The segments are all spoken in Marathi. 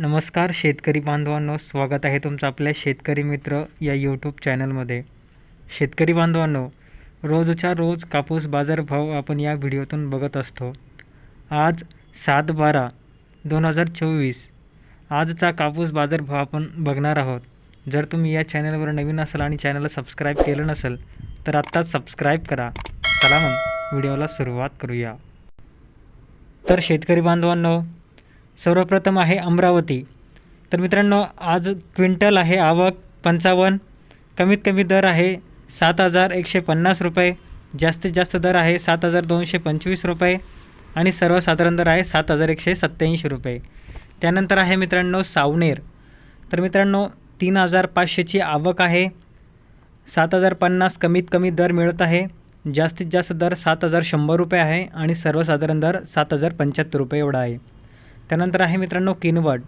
नमस्कार शेतकरी बांधवांनो स्वागत आहे तुमचं आपल्या शेतकरी मित्र या यूट्यूब चॅनलमध्ये शेतकरी बांधवांनो रोजच्या रोज कापूस बाजारभाव आपण या व्हिडिओतून बघत असतो. आज सात बारा दोन हजार चोवीस. आजचा कापूस बाजारभाव आपण बघणार आहोत. जर तुम्ही या चॅनलवर नवीन असाल आणि चॅनलला सबस्क्राईब केलं नसेल तर आत्ताच सबस्क्राईब करा. चला मग व्हिडिओला सुरुवात करूया. तर शेतकरी बांधवांनो सर्वप्रथम आहे अमरावती. तर मित्रांनो आज क्विंटल आहे आवक पंचावन्न. कमीत कमी दर आहे सात हजार एकशे पन्नास रुपये. जास्तीत जास्त दर आहे सात हजार दोनशे पंचवीस रुपये. आणि सर्वसाधारण दर आहे सात हजार एकशे सत्त्याऐंशी रुपये. त्यानंतर आहे मित्रांनो सावनेर. तर मित्रांनो तीन हजार पाचशेची आवक आहे. सात हजार पन्नास कमीत कमी दर मिळत आहे. जास्तीत जास्त दर सात हजार शंभर रुपये आहे. आणि सर्वसाधारण दर सात हजार पंच्याहत्तर रुपये एवढा आहे. त्यानंतर आहे मित्रांनो किनवट.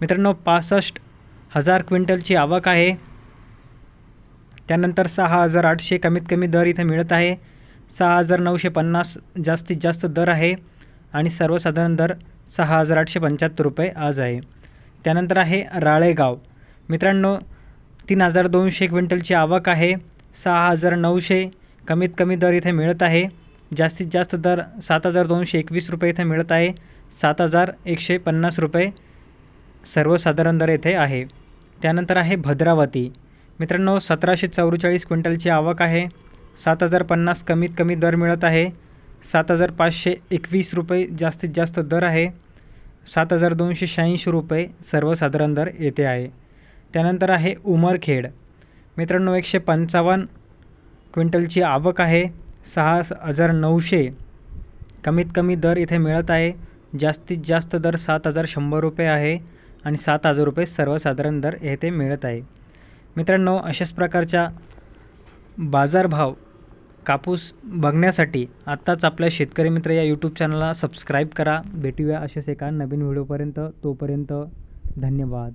मित्रांनो पासष्ट हजार क्विंटलची आवक आहे. त्यानंतर सहा हजार आठशे कमीत कमी दर इथं मिळत आहे. सहा हजार नऊशे पन्नास जास्तीत जास्त दर आहे. आणि सर्वसाधारण दर सहा हजार आठशे पंच्याहत्तर रुपये आज आहे. त्यानंतर आहे राळेगाव. मित्रांनो तीन हजार दोनशे क्विंटलची आवक आहे. सहा हजार नऊशे कमीत कमी दर इथे मिळत आहे. जास्तीत जास्त दर सात हजार दोनशे एकवीस रुपये इथे मिळत आहे. सात हजार एकशे पन्नास रुपये सर्वसाधारण दर येथे आहे. त्यानंतर आहे भद्रावती. मित्रांनो सतराशे चौवेचाळीस क्विंटलची आवक आहे. सात हजार पन्नास कमीत कमी दर मिळत आहे. सात हजार पाचशे एकवीस रुपये जास्तीत जास्त दर आहे. सात हजार दोनशे शहाऐंशी रुपये सर्वसाधारण दर येथे आहे. त्यानंतर आहे उमरखेड. मित्रांनो एकशे पंचावन्न क्विंटलची आवक आहे. सहा हजार नऊशे कमीत कमी दर इथे मिळत आहे. जास्तीत जास्त दर सात हजार शंभर रुपये आहे आणि सात हजार रुपये सर्वसाधारण दर येथे मिळत आहे. मित्रांनो अशाच प्रकारच्या बाजारभाव कापूस बघण्यासाठी आत्ताच आपल्या शेतकरी मित्र या यूट्यूब चॅनलला सबस्क्राईब करा. भेटूया अशाच एका नवीन व्हिडिओपर्यंत तोपर्यंत धन्यवाद.